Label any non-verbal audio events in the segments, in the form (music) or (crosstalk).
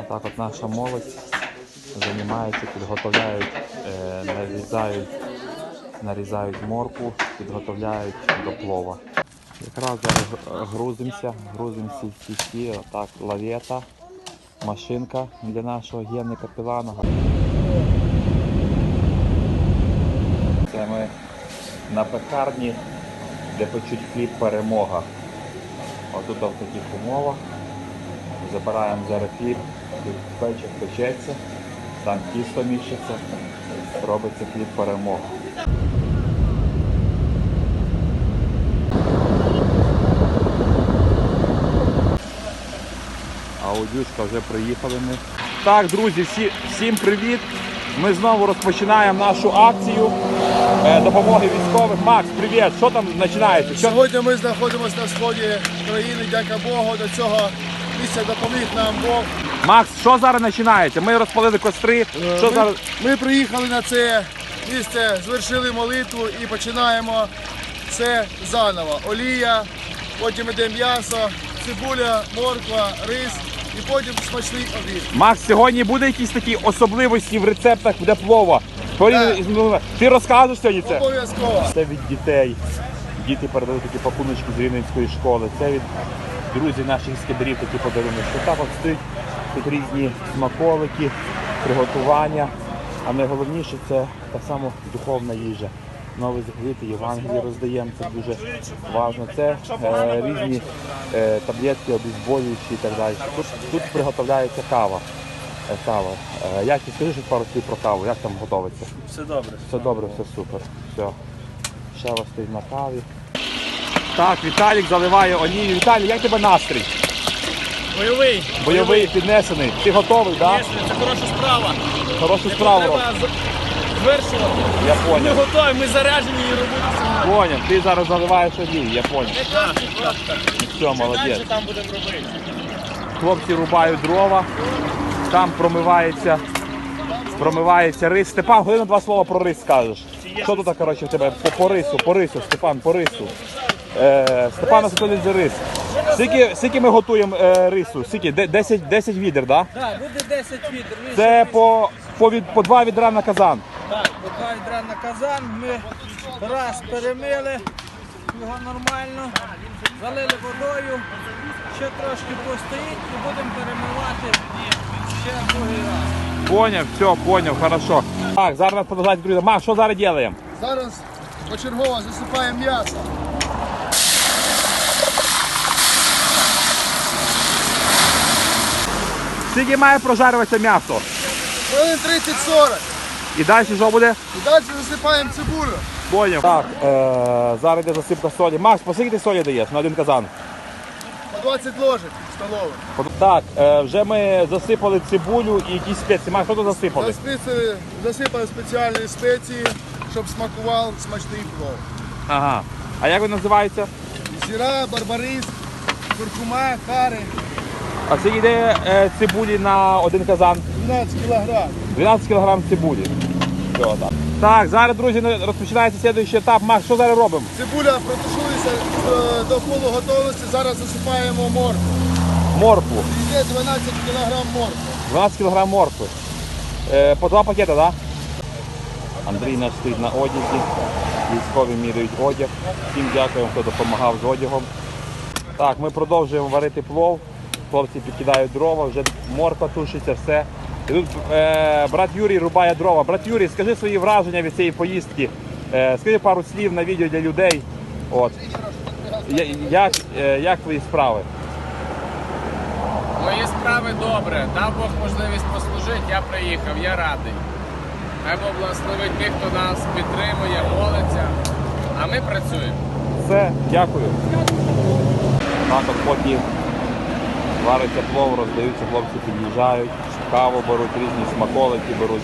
Отак от наша молодь займається, підготовляють, е, нарізають, нарізають морку, підготовляють до плова. Якраз зараз грузимося, грузимося в сіті, отак лавета, машинка для нашого генника Піланого. Це ми на пекарні, де печуть хліб перемога. Отут в таких умовах. Забираємо зараз хліб, пече печеться, там тісто міщиться, робиться хліб перемога. Аудюшка вже приїхали ми. Так, друзі, всі, всім привіт! Ми знову розпочинаємо нашу акцію е, допомоги військових. Макс, привіт! Що там починається? Сьогодні ми знаходимося на сході країни, дяка Богу, до цього місця допоміг нам Бог. Макс, що зараз починається? Ми розпалили костри. Що ми, зараз? ми приїхали на це місце, звершили молитву і починаємо це заново. Олія, потім іде м'ясо, цибуля, морква, рис і потім смачний обід. Макс, сьогодні буде якісь такі особливості в рецептах для плова. Так. із минулими. Ти розкажеш сьогодні це? Обов'язково. Це від дітей. Діти передали такі пакуночки з Рівненської школи. Це від друзів наших скиберів такі подарунки. Що так от стоїть тут різні смаколики, приготування. А найголовніше це так само духовна їжа. Новий заповіт, Євангелії роздаємо, це дуже важливо. Це е, різні е, таблетки, обезболюючі і так далі. Тут, тут приготовляється кава. Е, кава. Е, як ти скажи пару слів про каву, як там готовиться? Все добре. Все добре, все супер. Все. Ще вас стоїть на каві. Так, Віталік заливає олію. Віталій, як тебе настрій? Бойовий. Бойовий, піднесений. Ти готовий, так? Звісно, це хороша справа. Хорошу справу. робиш. Треба з- звершувати. Я Ми поняв. готові, ми заряджені її робити сьогодні. Поняв. Ти зараз заливаєш олію, я поняв. Так, так, так. Все, молодець. Далі там будемо робити. Хлопці рубають дрова, там промивається, промивається рис. Степан, годину два слова про рис скажеш. Що тут, коротше, в тебе по, по рису, по рису, Степан, по рису. Е, Степан Анатолійович за рис. Скільки, скільки ми готуємо е, рису? Скільки? Де- 10, 10 відер, так? Да? Так, буде 10 відер. Ви Це ще по, по, від, по два відра на казан. Так, поки відра на казан, ми раз перемили його нормально, залили водою, ще трошки постоїть і будемо перемивати ще другий раз. Поняв, все, поняв, хорошо. Так, зараз нас продовжують друзі. Мак, що зараз робимо? Зараз почергово засипаємо м'ясо. Скільки має прожарюватися м'ясо? Хвилин 30-40. І далі що буде? І далі засипаємо цибулю. Поняв. Так, е, зараз йде засипка солі. Макс, по скільки ти солі даєш на один казан? По 20 ложок столових. Так, е, вже ми засипали цибулю і якісь спеції. Макс, що тут засипали? Засипали, засипали спеціальні спеції, щоб смакував смачний плов. Ага. А як він називається? Зіра, барбарис, куркума, кари, А це йде е, цибулі на один казан. 12 кілограм. 12 кг цибулі. Все, так. так, зараз, друзі, розпочинається слідуючий етап. Макс, що зараз робимо? Цибуля протушується е, до полуготовності. Зараз засипаємо моркву. Моркву. Йде 12 кілограм моркви. 12 кг моркви. Е, по два пакети, так? Андрій наш стоїть на одязі. Військові міряють одяг. Всім дякуємо, хто допомагав з одягом. Так, ми продовжуємо варити плов. Хлопці підкидають дрова, вже морква тушиться, все. І тут е, брат Юрій рубає дрова. Брат Юрій, скажи свої враження від цієї поїздки. Е, скажи пару слів на відео для людей. От. Я- Як, е, як твої справи? Мої справи добре. Дав Бог можливість послужити, я приїхав, я радий. Хай Бог благословить тих, хто нас підтримує, молиться. А ми працюємо. Все, дякую. Так от поки вариться плов, роздаються, хлопці під'їжджають, каву беруть, різні смаколики беруть.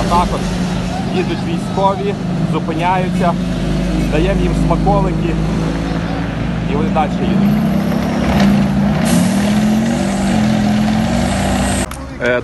Отак от їдуть військові, зупиняються, даємо їм смаколики і вони далі їдуть.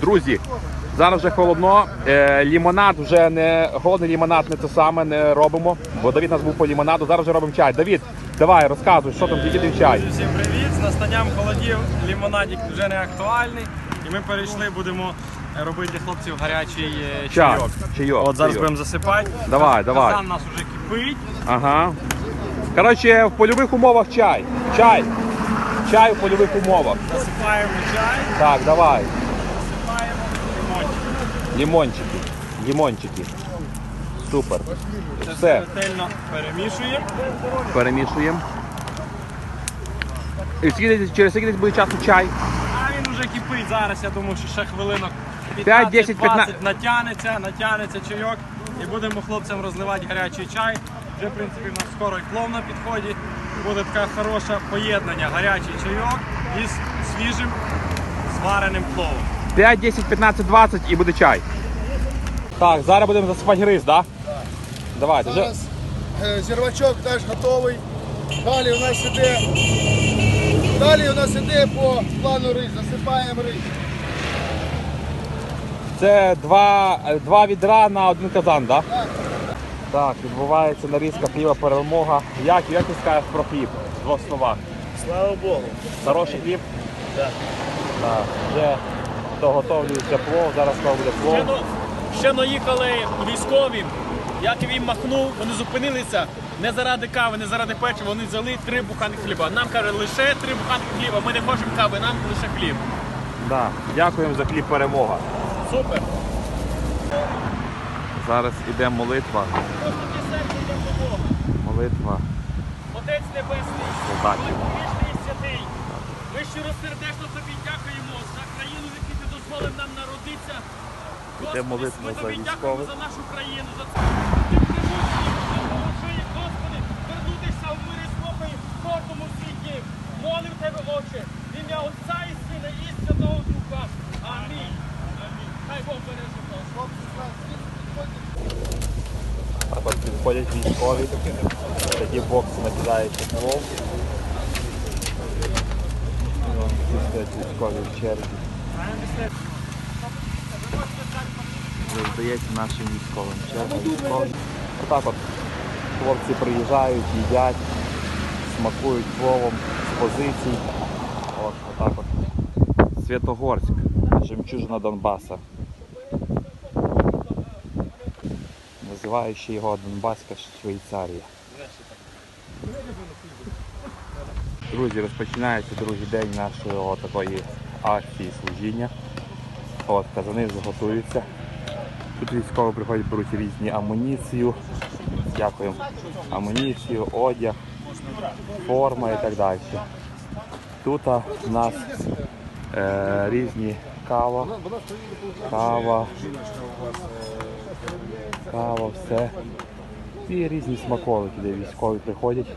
Друзі, Зараз вже холодно. Е, лімонад вже не голодний лімонад, не те саме не робимо. Бо Давід нас був по лімонаду. Зараз вже робимо чай. Давід, давай, розказуй, що там тільки ти чай. Всім привіт! З настанням холодів лімонадик вже не актуальний. І ми перейшли, будемо робити хлопців гарячий е, чайок. Чайок. От зараз чайок. будемо засипати. Давай, давай. Казан нас вже кипить. Ага. Коротше, в польових умовах чай. Чай. Чай в польових умовах. Засипаємо чай, Так, давай. Лімончики. Лімончики. Супер. Це Все. ретельно перемішуємо. Перемішуємо. І скільки, десь- через скільки десь буде часу чай? А він вже кипить зараз, я думаю, що ще хвилинок 5, 10, 15-20 натягнеться, натягнеться чайок. І будемо хлопцям розливати гарячий чай. Вже, в принципі, в нас скоро й плов на підході. Буде таке хороше поєднання гарячий чайок із свіжим звареним пловом. 5, 10, 15, 20 і буде чай. Так, зараз будемо засипати гриз, так? Да? Давайте. Зараз е, зірвачок теж готовий. Далі у нас іде. Далі у нас іде по плану рис. Засипаємо рис. Це два, е, два відра на один казан, так? Да? Так. Так, відбувається нарізка хліба перемога. Як, як ти скажеш про хліб? В двох словах. Слава Богу. Хороший хліб? Так. Так. Вже доготовлюється плов, зараз буде Ще, плов. ще наїхали військові. Як він махнув, вони зупинилися не заради кави, не заради печива. Вони взяли три буханки хліба. Нам каже, лише три буханки хліба. Ми не хочемо кави, нам лише хліб. Да. Дякуємо за хліб перемога. Супер. Зараз іде молитва. Молитва Отець Небесний, солдатів. вічний святий. Ми тобі дякуємо за країну, в якій ти дозволив нам народитися. Господи, молитва ми за тобі дякуємо за нашу країну, за це. Ти поможи, Господи, вернутися в мирі спокою кожному світі. Молим тебе, Отче, в ім'я Отця і Сина і Святого Духа. Амінь. Амінь. Хай Бог береже нас. Так от підходять військові, тоді бокси плов. І вон стоять військові в черзі. Роздається нашим військовим. Військовим. Отак от хлопці приїжджають, їдять, смакують пловом з позицій. От, отак от. Святогорськ, жемчужина Донбаса. називаючи його Донбаська Швейцарія. Друзі, розпочинається другий день нашої такої акції служіння. От, казани вже. Тут військові приходять, беруть різні амуніцію. Дякуємо. Амуніцію, одяг, форма і так далі. Тут у нас е, різні кава, кава, кава, все. І різні смаколики, де військові приходять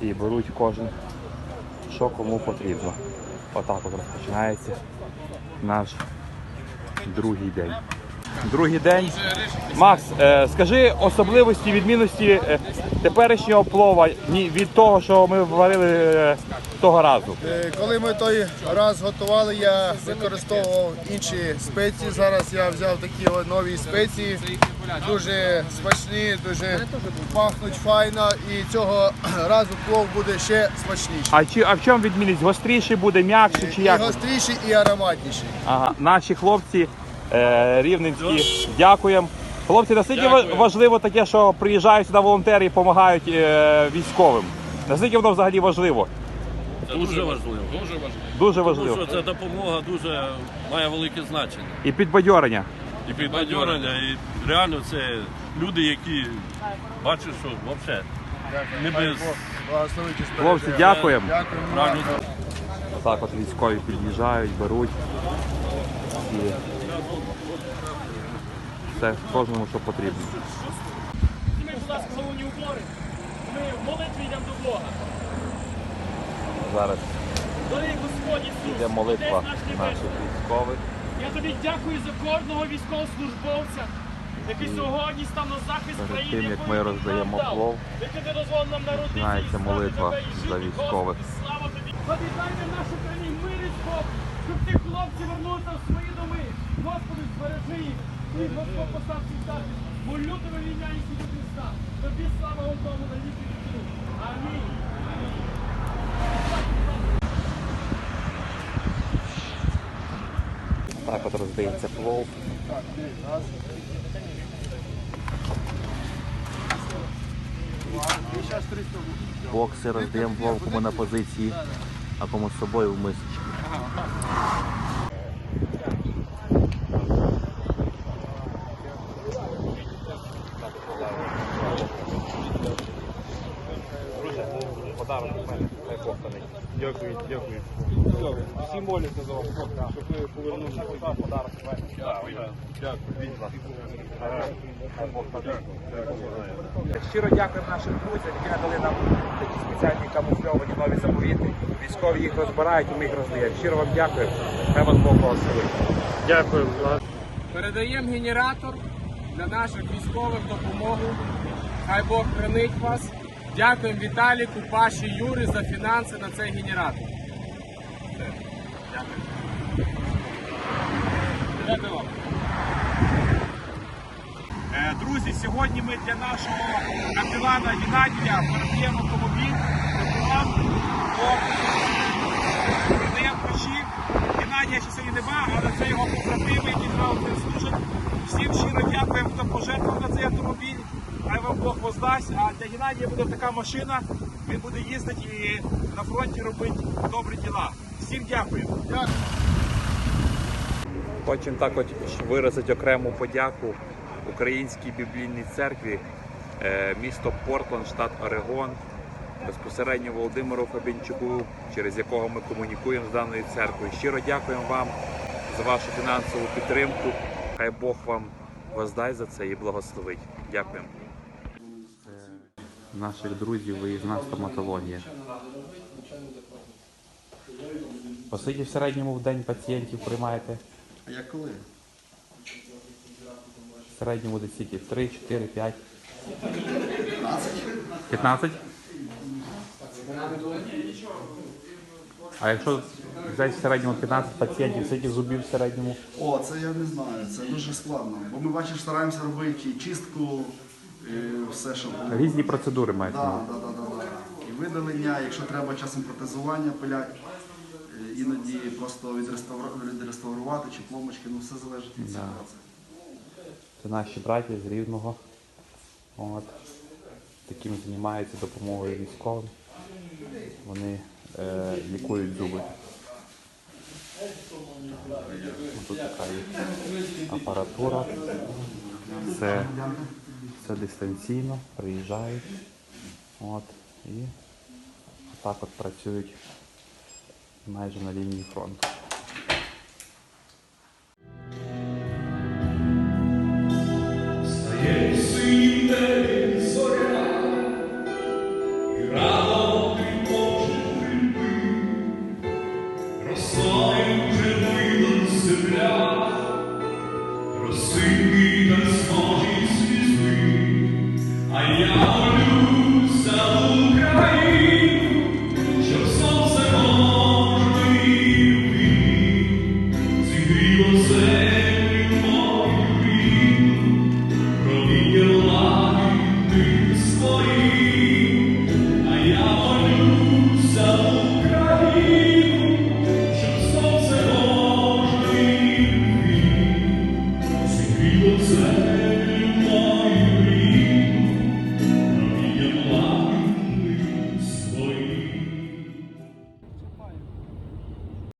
і беруть кожен, що кому потрібно. Отак от розпочинається наш другий день. Другий день. Макс, е, скажи особливості, відмінності е, теперішнього плова від того, що ми варили е, того разу. Коли ми той раз готували, я використовував інші спеції. Зараз я взяв такі нові спеції. Дуже смачні, дуже пахнуть файно і цього (clears throat) разу плов буде ще смачніший. А чи а в чому відмінність? Гостріший буде, м'якший чи І як? гостріший, і ароматніший. Ага, наші хлопці рівненські, дякуємо. Хлопці, наскільки ва- важливо таке, що приїжджають сюди волонтери і допомагають е, військовим? Наскільки воно взагалі важливо? Це дуже важливо. Дуже важливо. Дуже Тому що ця допомога дуже має велике значення. І підбадьорення. І підбадьорення, і реально це люди, які бачать, що взагалі не без Хлопці, дякуємо. Дякуємо. Так от військові під'їжджають, беруть. І все кожному, що потрібно. Ми, будь ласка, головні убори. Ми в молитві йдемо до Бога. Зараз Дорогий Господь Ісус, йде молитва Отець наш наших Небесний, військових. Я тобі дякую за кожного військовослужбовця, який сьогодні став на захист Перед країни, тим, як якою ми роздаємо дав. плов, Який ти дозволив нам народитися починається славити молитва тебе, і за військових. Господи, Слава тобі! Об'єднайте нашу країну мирі ти хлопці вернуться в свої доми. Господи, збережи їх. Ти, Господь, постав всіх захист. Молю тебе в ім'я Ісуса Христа. Тобі слава Господу на віки віків. Амінь. Так от роздається плов. Бокси роздаємо плов, кому на позиції, а кому з собою в мисочки. Подарок Дякую, дякую. Всі моляться за вас, щоб ви повернулися. Подарок мене. Щиро дякуємо нашим друзям, які надали нам такі спеціальні камуфльовані нові заповіти. Військові їх розбирають, і ми їх роздаємо. Щиро вам дякую. Хай вас Бог благословить. Дякую. Передаємо генератор для наших військових допомогу. Хай Бог хранить вас. Дякуємо Віталіку, Паші, Юрі за фінанси на цей генератор. Дякую вам. Е, Друзі, сьогодні ми для нашого капелана Геннадія передаємо автомобіль передаємо ключі. Геннадія ще сьогодні нема, але це його побратими, які зразу служать. Всім щиро дякуємо, хто пожертвував. Вам А для Геннадія буде така машина. Він буде їздити і на фронті робити добрі діла. Всім дякую. Хочемо також виразити окрему подяку Українській біблійній церкві, е, місто Портланд, штат Орегон, безпосередньо Володимиру Фабінчуку, через якого ми комунікуємо з даною церквою. Щиро дякуємо вам за вашу фінансову підтримку. Хай Бог вам воздасть за це і благословить. Дякуємо. Наших друзів виїзна стоматологія. По суті, в середньому в день пацієнтів приймаєте? А як коли? В середньому десь скільки? 3, 4, 5. 15? А якщо взяти в середньому 15 пацієнтів, скільки зубів в середньому? О, це я не знаю, це дуже складно. Бо ми бачиш, стараємося робити чистку, все, що було. Різні процедури мають. Да, да, да, да, да. І видалення, якщо треба часом протезування пилять, е, іноді просто відреставрувати чи пломочки, ну все залежить від Да. ситуації. Це наші браті з Рівного. От. Таким займаються допомогою військовим. Вони е, лікують зуби. Тут така є апаратура. Це, це дистанційно, приїжджають. От, і так от працюють майже на лінії фронту.